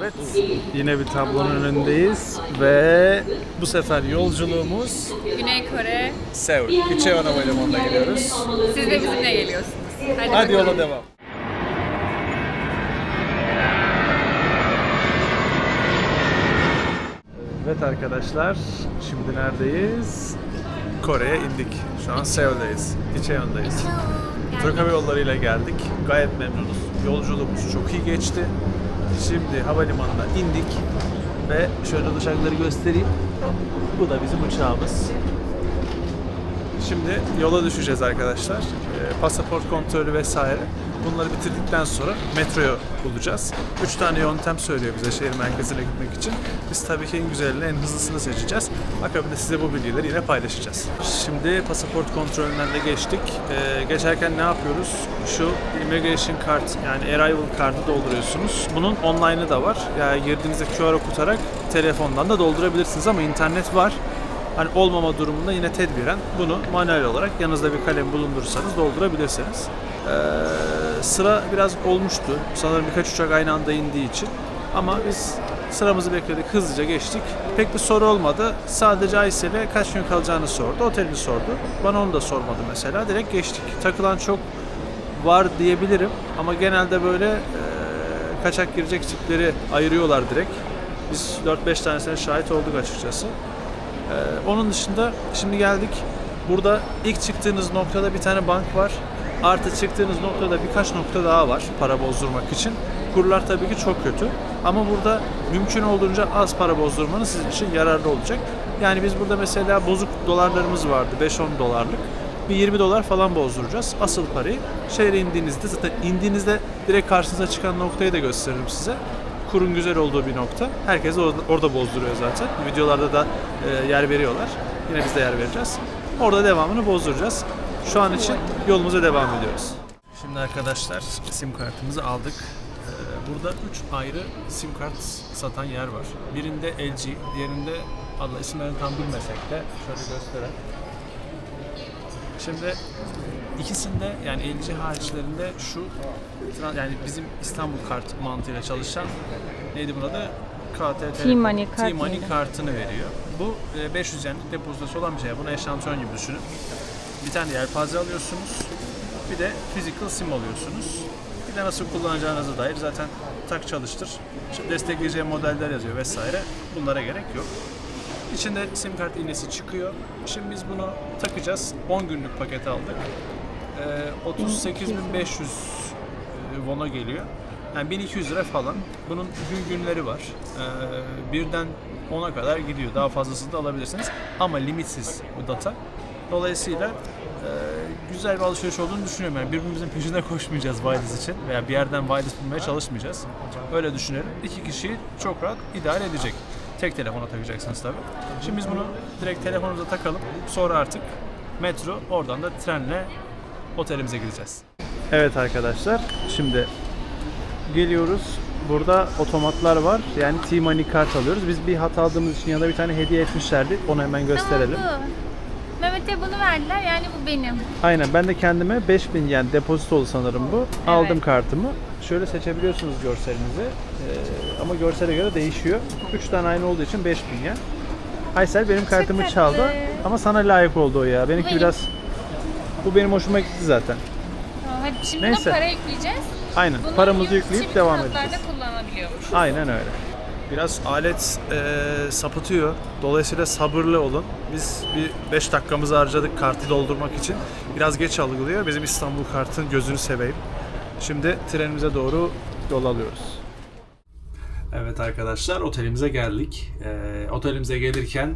Evet, yine bir tablonun önündeyiz ve bu sefer yolculuğumuz Güney Kore. Seul. Incheon Havalimanı'na gidiyoruz. Siz de bizimle geliyorsunuz. Hadi, Hadi bakalım. yola devam. Evet arkadaşlar, şimdi neredeyiz? Kore'ye indik. Şu an Seul'deyiz. Incheon'dayız. Türk Hava Yolları ile geldik. Gayet memnunuz. Yolculuğumuz çok iyi geçti. Şimdi havalimanına indik ve şöyle uçakları göstereyim. Bu da bizim uçağımız. Şimdi yola düşeceğiz arkadaşlar. Ee, pasaport kontrolü vesaire. Bunları bitirdikten sonra metroyu bulacağız. Üç tane yöntem söylüyor bize şehir merkezine gitmek için. Biz tabii ki en güzelini, en hızlısını seçeceğiz. Akabinde size bu bilgileri yine paylaşacağız. Şimdi pasaport kontrolünden de geçtik. Ee, geçerken ne yapıyoruz? Şu immigration card yani arrival card'ı dolduruyorsunuz. Bunun online'ı da var. Yani girdiğinizde QR okutarak telefondan da doldurabilirsiniz ama internet var. Hani olmama durumunda yine tedbiren bunu manuel olarak yanınızda bir kalem bulundurursanız doldurabilirsiniz. Ee, sıra biraz olmuştu. Sanırım birkaç uçak aynı anda indiği için. Ama biz sıramızı bekledik, hızlıca geçtik. Pek bir soru olmadı. Sadece Aysel'e kaç gün kalacağını sordu, otelini sordu. Bana onu da sormadı mesela. Direkt geçtik. Takılan çok var diyebilirim ama genelde böyle e, kaçak girecek tipleri ayırıyorlar direkt. Biz 4-5 tanesine şahit olduk açıkçası. Ee, onun dışında şimdi geldik. Burada ilk çıktığınız noktada bir tane bank var. Artı çıktığınız noktada birkaç nokta daha var para bozdurmak için. Kurlar tabii ki çok kötü. Ama burada mümkün olduğunca az para bozdurmanız sizin için yararlı olacak. Yani biz burada mesela bozuk dolarlarımız vardı 5-10 dolarlık. Bir 20 dolar falan bozduracağız asıl parayı. Şehre indiğinizde zaten indiğinizde direkt karşınıza çıkan noktayı da gösteririm size kurun güzel olduğu bir nokta. Herkes orada, bozduruyor zaten. Videolarda da e, yer veriyorlar. Yine biz de yer vereceğiz. Orada devamını bozduracağız. Şu an için yolumuza devam ediyoruz. Şimdi arkadaşlar sim kartımızı aldık. Ee, Burada 3 ayrı sim kart satan yer var. Birinde LG, diğerinde Allah isimlerini tam bilmesek de şöyle göstereyim. Şimdi ikisinde yani LG hariçlerinde şu yani bizim İstanbul kart mantığıyla çalışan neydi bunun adı? KTT T-Money kart T-Money kartını veriyor. Bu e, 500 yenlik depozitosu olan bir şey. Bunu eşantiyon gibi düşünün. Bir tane yelpaze alıyorsunuz. Bir de physical sim alıyorsunuz. Bir de nasıl kullanacağınıza dair zaten tak çalıştır. İşte destekleyeceği modeller yazıyor vesaire. Bunlara gerek yok. İçinde sim kart iğnesi çıkıyor. Şimdi biz bunu takacağız. 10 günlük paket aldık. Ee, 38.500 e, won'a geliyor. Yani 1200 lira falan. Bunun gün günleri var. Ee, birden 10'a kadar gidiyor. Daha fazlasını da alabilirsiniz. Ama limitsiz bu data. Dolayısıyla e, güzel bir alışveriş olduğunu düşünüyorum. Yani birbirimizin peşinde koşmayacağız wireless için veya bir yerden wireless bulmaya çalışmayacağız. Öyle düşünüyorum. İki kişiyi çok rahat idare edecek. Tek telefona takacaksınız tabii. Şimdi biz bunu direkt telefonumuza takalım. Sonra artık metro, oradan da trenle otelimize gideceğiz. Evet arkadaşlar, şimdi geliyoruz. Burada otomatlar var. Yani T-Money kart alıyoruz. Biz bir hat aldığımız için ya da bir tane hediye etmişlerdi. Onu hemen gösterelim. Tamam. Mehmet'e bunu verdiler yani bu benim. Aynen ben de kendime 5000 yen depozitolu sanırım bu. Aldım kartımı. Şöyle seçebiliyorsunuz görselinizi. Ee, ama görsele göre değişiyor. 3 tane aynı olduğu için 5000 yen. Aysel benim kartımı tatlı. çaldı ama sana layık oldu o ya. Benimki Benim. biraz bu benim hoşuma gitti zaten. Tamam, hadi şimdi Neyse. para yükleyeceğiz. Aynen. Bunları Paramızı yükleyip devam edeceğiz. kullanabiliyormuş. Aynen öyle. Biraz alet e, sapıtıyor. Dolayısıyla sabırlı olun. Biz bir 5 dakikamızı harcadık kartı doldurmak için. Biraz geç algılıyor. Bizim İstanbul kartın gözünü seveyim. Şimdi trenimize doğru yol alıyoruz. Evet arkadaşlar otelimize geldik. E, otelimize gelirken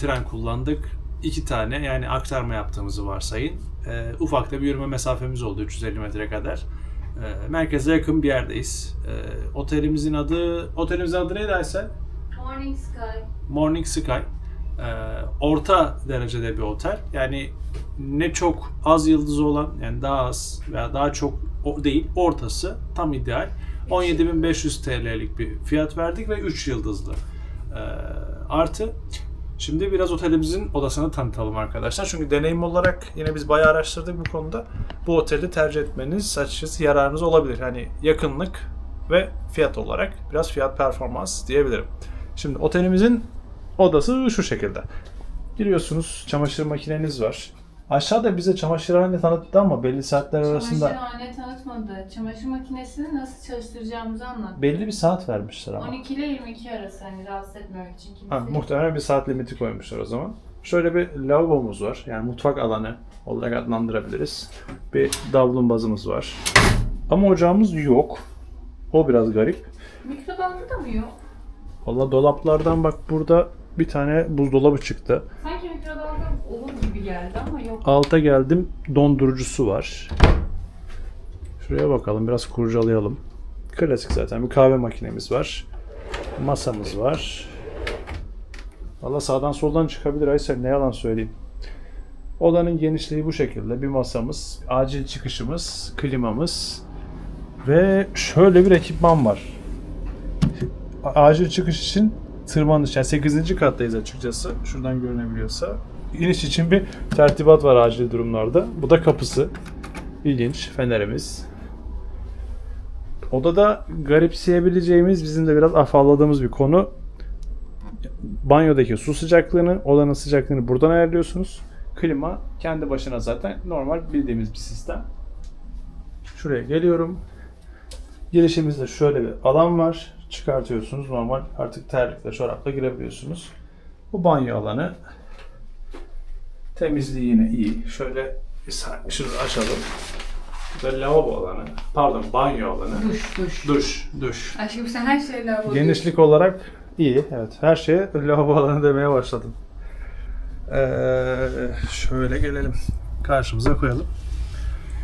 tren kullandık. İki tane yani aktarma yaptığımızı varsayın. E, ufak da bir yürüme mesafemiz oldu 350 metre kadar. E, merkeze yakın bir yerdeyiz. E, otelimizin adı, otelimizin adı neydi Aysel? Morning Sky. Morning Sky. E, orta derecede bir otel. Yani ne çok az yıldızı olan yani daha az veya daha çok o değil ortası tam ideal. 17.500 TL'lik bir fiyat verdik ve 3 yıldızlı. E, artı Şimdi biraz otelimizin odasını tanıtalım arkadaşlar. Çünkü deneyim olarak yine biz bayağı araştırdık bu konuda. Bu oteli tercih etmeniz açıkçası yararınız olabilir. Yani yakınlık ve fiyat olarak biraz fiyat performans diyebilirim. Şimdi otelimizin odası şu şekilde. Giriyorsunuz çamaşır makineniz var. Aşağıda bize çamaşırhane tanıttı ama belli saatler arasında Çamaşırhane tanıtmadı. Çamaşır makinesini nasıl çalıştıracağımızı anlat. belli bir saat vermişler ama. 12 ile 22 arası hani rahatsız etmemek için kimseyi. Ha, muhtemelen bir saat limiti koymuşlar o zaman. Şöyle bir lavabomuz var. Yani mutfak alanı olarak adlandırabiliriz. Bir davlumbazımız var. Ama ocağımız yok. O biraz garip. Mikrodalga da mı yok? Valla dolaplardan bak burada bir tane buzdolabı çıktı. Sanki mikrodalga olur gibi geldi ama yok. Alta geldim dondurucusu var. Şuraya bakalım biraz kurcalayalım. Klasik zaten bir kahve makinemiz var. Masamız var. Valla sağdan soldan çıkabilir Aysel ne yalan söyleyeyim. Odanın genişliği bu şekilde. Bir masamız, acil çıkışımız, klimamız ve şöyle bir ekipman var. Acil çıkış için tırmanış. Yani 8. kattayız açıkçası. Şuradan görünebiliyorsa. İniş için bir tertibat var acil durumlarda. Bu da kapısı. İlginç. Fenerimiz. Odada garipseyebileceğimiz, bizim de biraz afalladığımız bir konu. Banyodaki su sıcaklığını, odanın sıcaklığını buradan ayarlıyorsunuz. Klima kendi başına zaten normal bildiğimiz bir sistem. Şuraya geliyorum. Girişimizde şöyle bir alan var. Çıkartıyorsunuz. Normal artık terlikle, çorapla girebiliyorsunuz. Bu banyo alanı. Temizliği yine iyi. Şöyle bir şunu açalım. Ve lavabo alanı. Pardon banyo alanı. Duş duş. Duş, duş. Aşkım sen her şeyi lavabo Genişlik olarak iyi. Evet. Her şeye lavabo alanı demeye başladım. Ee, şöyle gelelim. Karşımıza koyalım.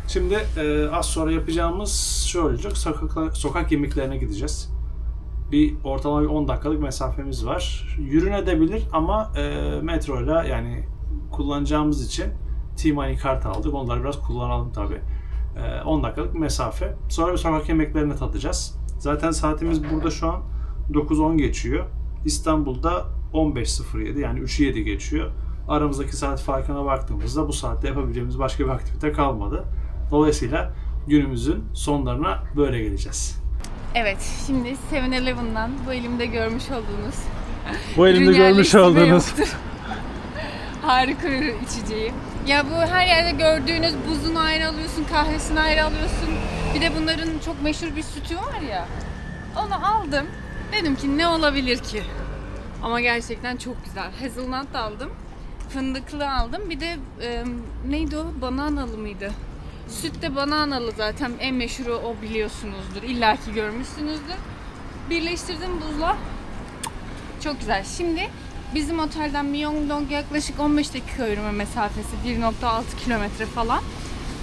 Şimdi e, az sonra yapacağımız şu olacak. Sokak, sokak yemeklerine gideceğiz. Bir ortalama bir 10 dakikalık mesafemiz var. Yürünebilir ama e, metroyla yani kullanacağımız için T-Money kart aldık. Onları biraz kullanalım tabii. E, 10 dakikalık bir mesafe. Sonra bir sokak yemeklerini tadacağız. Zaten saatimiz burada şu an 9.10 geçiyor. İstanbul'da 15.07 yani 3.07 geçiyor. Aramızdaki saat farkına baktığımızda bu saatte yapabileceğimiz başka bir aktivite kalmadı. Dolayısıyla günümüzün sonlarına böyle geleceğiz. Evet şimdi 7-Eleven'dan bu elimde görmüş olduğunuz Bu elimde görmüş olduğunuz yoktur. Harika içeceği. Ya bu her yerde gördüğünüz buzunu ayrı alıyorsun, kahvesini ayrı alıyorsun. Bir de bunların çok meşhur bir sütü var ya. Onu aldım. Dedim ki ne olabilir ki? Ama gerçekten çok güzel. Hazelnut aldım. Fındıklı aldım. Bir de e, neydi o? Bananalı mıydı? Süt de bananalı zaten. En meşhuru o biliyorsunuzdur. İlla ki görmüşsünüzdür. Birleştirdim buzla. Çok güzel. Şimdi bizim otelden Myeongdong yaklaşık 15 dakika yürüme mesafesi. 1.6 kilometre falan.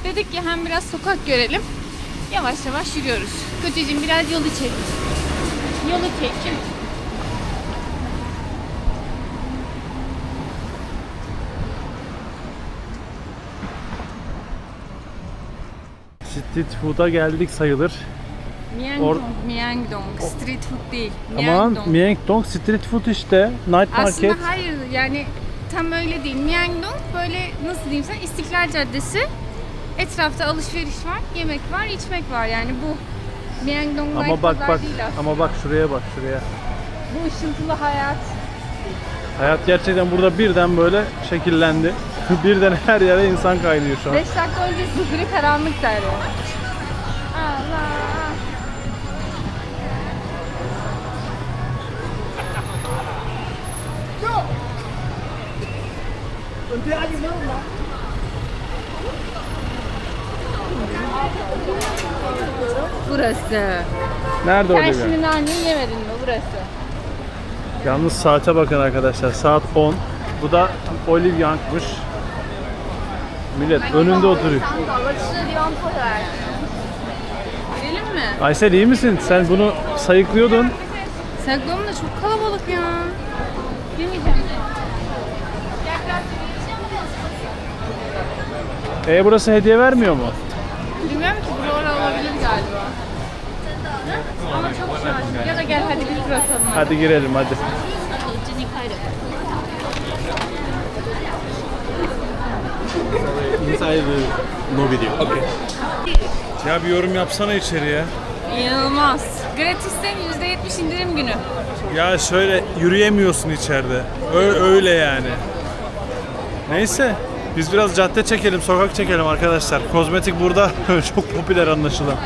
Dedik ki hem biraz sokak görelim. Yavaş yavaş yürüyoruz. Kocacığım biraz yolu çek. Yolu çek. Street food'a geldik sayılır. Myeongdong, Myeongdong. Street food değil. Aman Myeongdong. Myeongdong street food işte. Night Aslında market. hayır yani tam öyle değil. Myeongdong böyle nasıl diyeyim sana İstiklal Caddesi. Etrafta alışveriş var, yemek var, içmek var. Yani bu Myeongdong Ama Night bak Pazar bak değil aslında. ama bak şuraya bak şuraya. Bu ışıltılı hayat. Hayat gerçekten burada birden böyle şekillendi. birden her yere insan kaynıyor şu an. 5 dakika önce sıfırı karanlık derdi. Burası. Nerede Sen Olivia? şimdi naneyi yemedin mi? Burası. Yalnız saate bakın arkadaşlar. Saat 10. Bu da Olive Young'mış. Millet önünde oturuyor. Gidelim mi? Aysel iyi misin? Sen bunu sayıklıyordun. Saklım da çok kalabalık ya. E burası hediye vermiyor mu? Bilmiyorum ki buralar olabilir galiba. Ama çok şaşırdım. Ya da gel hadi bir tur atalım. hadi. Hadi girelim hadi. Inside no video. Okay. Ya bir yorum yapsana içeriye. İnanılmaz. Gratisten %70 indirim günü. Ya şöyle yürüyemiyorsun içeride. Ö- öyle yani. Neyse. Biz biraz cadde çekelim, sokak çekelim arkadaşlar. Kozmetik burada çok popüler anlaşılan.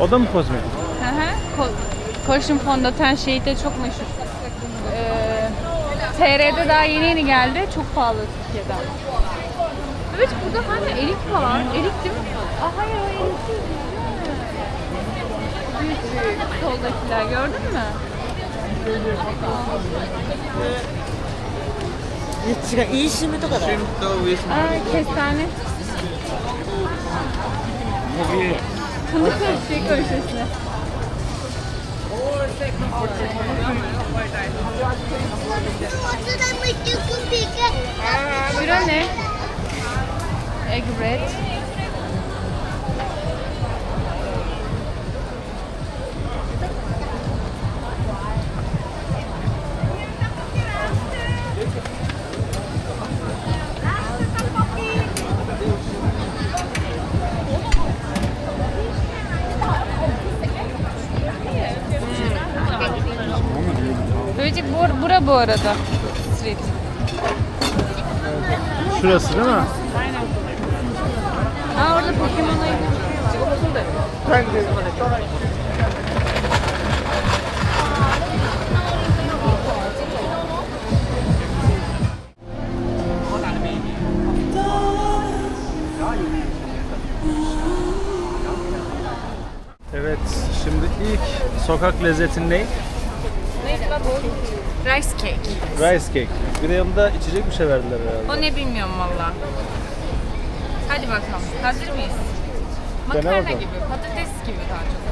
O da mı kozmetik? Hı hı. Ko- Koşun fondöten şeyi de çok meşhur. Ee, TR'de daha yeni yeni geldi. Çok pahalı Türkiye'de. Evet burada hala erik var. Erik değil mi? Aa, hayır o erik değil. Büyük büyük soldakiler gördün mü? 違う、いいシムとかだよ。 Aa, kestane. Fındık karışık köşesine. Şura ne? Egg bread. Böylece bu, bura bu arada. Street. Şurası değil mi? Aa orada Pokemon'a ilgili bir şey var. Evet, şimdi ilk sokak lezzetin ne? Rice cake. Rice cake. Bir de yanında içecek bir şey verdiler herhalde. O ne bilmiyorum valla. Hadi bakalım. Hazır mıyız? Dene Makarna bakalım. gibi, patates gibi daha çok.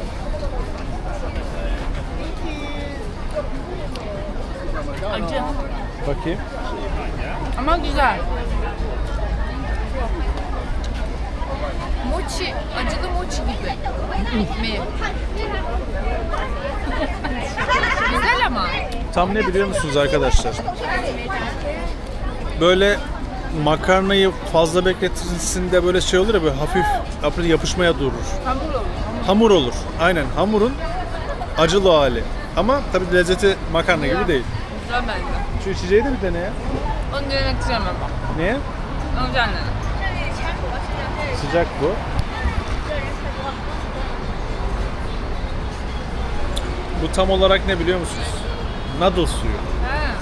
Acı. Bakayım. Ama güzel. Mochi, acılı mochi gibi. Mi? güzel ama. Tam ne biliyor musunuz arkadaşlar? Böyle makarnayı fazla bekletirsin de böyle şey olur ya böyle hafif yapışmaya durur. Hamur olur. Hamur olur. Aynen hamurun acılı hali. Ama tabii lezzeti makarna gibi değil. Güzel bence. Şu içeceği de bir dene ya. Onu denemek istiyorum ama. Niye? Onu denedim. Sıcak bu. Bu tam olarak ne biliyor musunuz? Noodle suyu. Ha.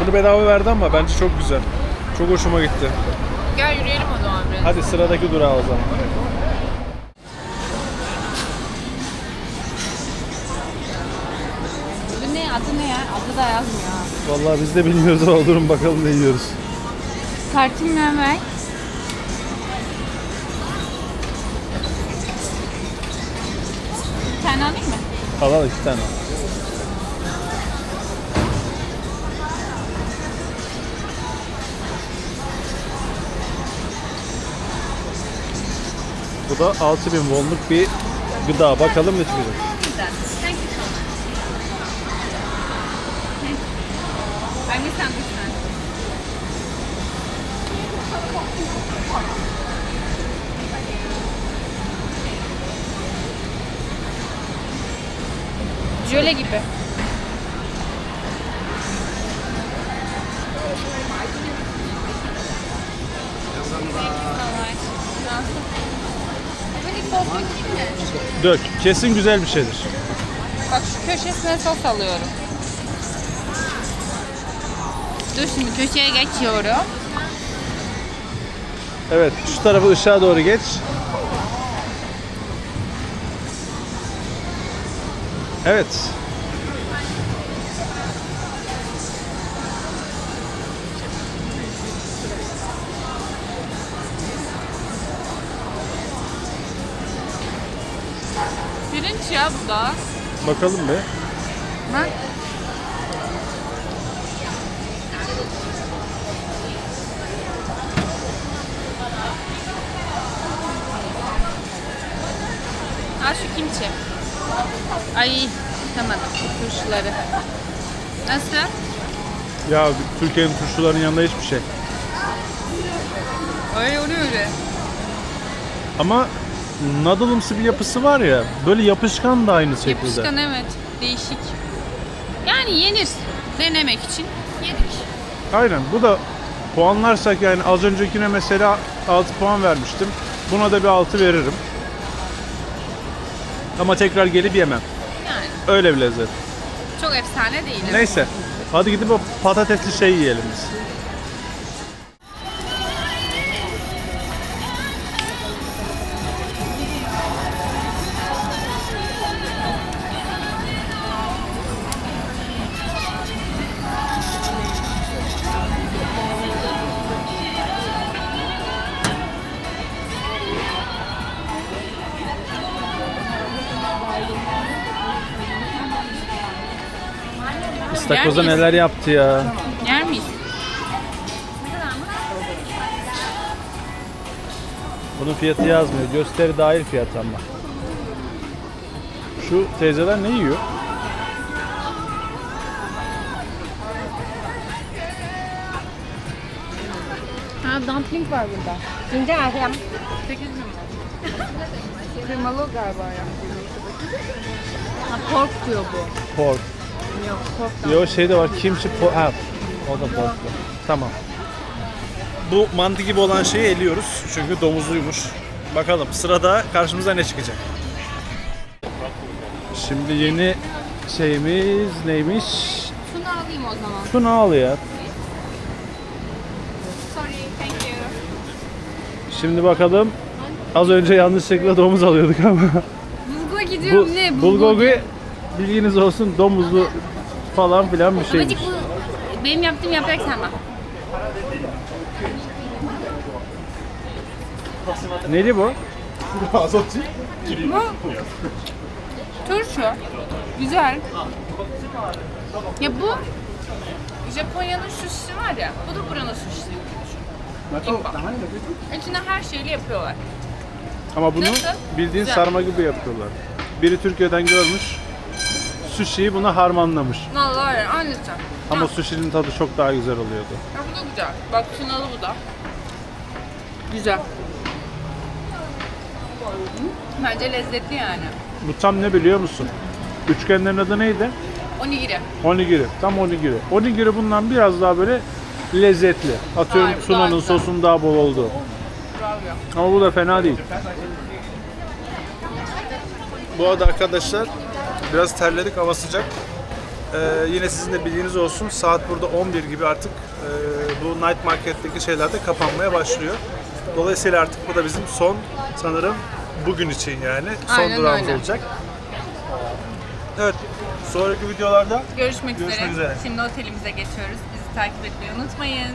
Bunu bedava verdi ama bence çok güzel. Çok hoşuma gitti. Gel yürüyelim o zaman biraz. Hadi sıradaki durağa o zaman. Bu ne? Adı ne ya? Adı da yazmıyor. Vallahi biz de bilmiyoruz ama durun bakalım ne yiyoruz. Kartın Mehmet. Bir tane alayım mı? Al al iki tane. Da 6000 wonluk bir gıda. Bakalım ne çıkacak. Güzel. Thank Dök. Kesin güzel bir şeydir. Bak şu köşesine sos alıyorum. Dur şimdi köşeye geçiyorum. Evet, şu tarafı ışığa doğru geç. Evet. Ya bu da. Bakalım be. Bak. Al şu kimçi. Ay, tutamadım. turşuları. Nasıl? Ya Türkiye'nin turşularının yanında hiçbir şey. Öyle oluyor öyle. Ama noodle'ımsı bir yapısı var ya. Böyle yapışkan da aynı şekilde. Yapışkan evet. Değişik. Yani yenir. Denemek için yedik. Aynen. Bu da puanlarsak yani az öncekine mesela 6 puan vermiştim. Buna da bir 6 veririm. Ama tekrar gelip yemem. Yani Öyle bir lezzet. çok efsane değil. Neyse. Hadi gidip o patatesli şey yiyelim biz. İstakoza miyiz? neler yaptı ya. Yer miyiz? Bunun fiyatı yazmıyor. Gösteri dahil fiyat ama. Şu teyzeler ne yiyor? Ha dumpling var burada. Cince hem 8 bin Kıymalı galiba ya. Ha pork diyor bu. Pork. Yok pork Yo şey de var. Kimchi pork. Ha. O da pork. Tamam. Bu mantı gibi olan şeyi eliyoruz. Çünkü domuzluymuş. Bakalım sırada karşımıza ne çıkacak? Şimdi yeni şeyimiz neymiş? Şunu alayım o zaman. Tuna al ya. Sorry, thank you. Şimdi bakalım. Az önce yanlışlıkla domuz alıyorduk ama. Bulgur Bu gidiyorum ne? bulgogi bilginiz olsun domuzlu falan filan bir şeymiş. Babacık bu benim yaptığım yaprak sarma. Neydi bu? Bu turşu. Güzel. Ya bu Japonya'nın sushi var ya, bu da buranın sushi gibi düşün. İçine her şeyle yapıyorlar. Ama bunu Nasıl? bildiğin Güzel. sarma gibi yapıyorlar. Biri Türkiye'den görmüş, sushi'yi buna harmanlamış. Vallahi öyle, aynısı. Ama Ya, sushi'nin tadı çok daha güzel oluyordu. ya bu da güzel. Bak sınalı bu da. Güzel. Bence lezzetli yani. Bu tam ne biliyor musun? Üçgenlerin adı neydi? Onigiri. Onigiri. Tam onigiri. Onigiri bundan biraz daha böyle lezzetli. Atıyorum Hayır, daha sunanın güzel. sosun daha bol oldu. Bravo. Ama bu da fena değil. Bu arada arkadaşlar biraz terledik hava sıcak. Ee, yine sizin de bilginiz olsun saat burada 11 gibi artık e, bu night market'teki şeyler de kapanmaya başlıyor. Dolayısıyla artık bu da bizim son sanırım bugün için yani son Aynen durağımız öyle. olacak. Evet sonraki videolarda Görüşmek, Görüşmek üzere. üzere. Şimdi otelimize geçiyoruz. Bizi takip etmeyi unutmayın.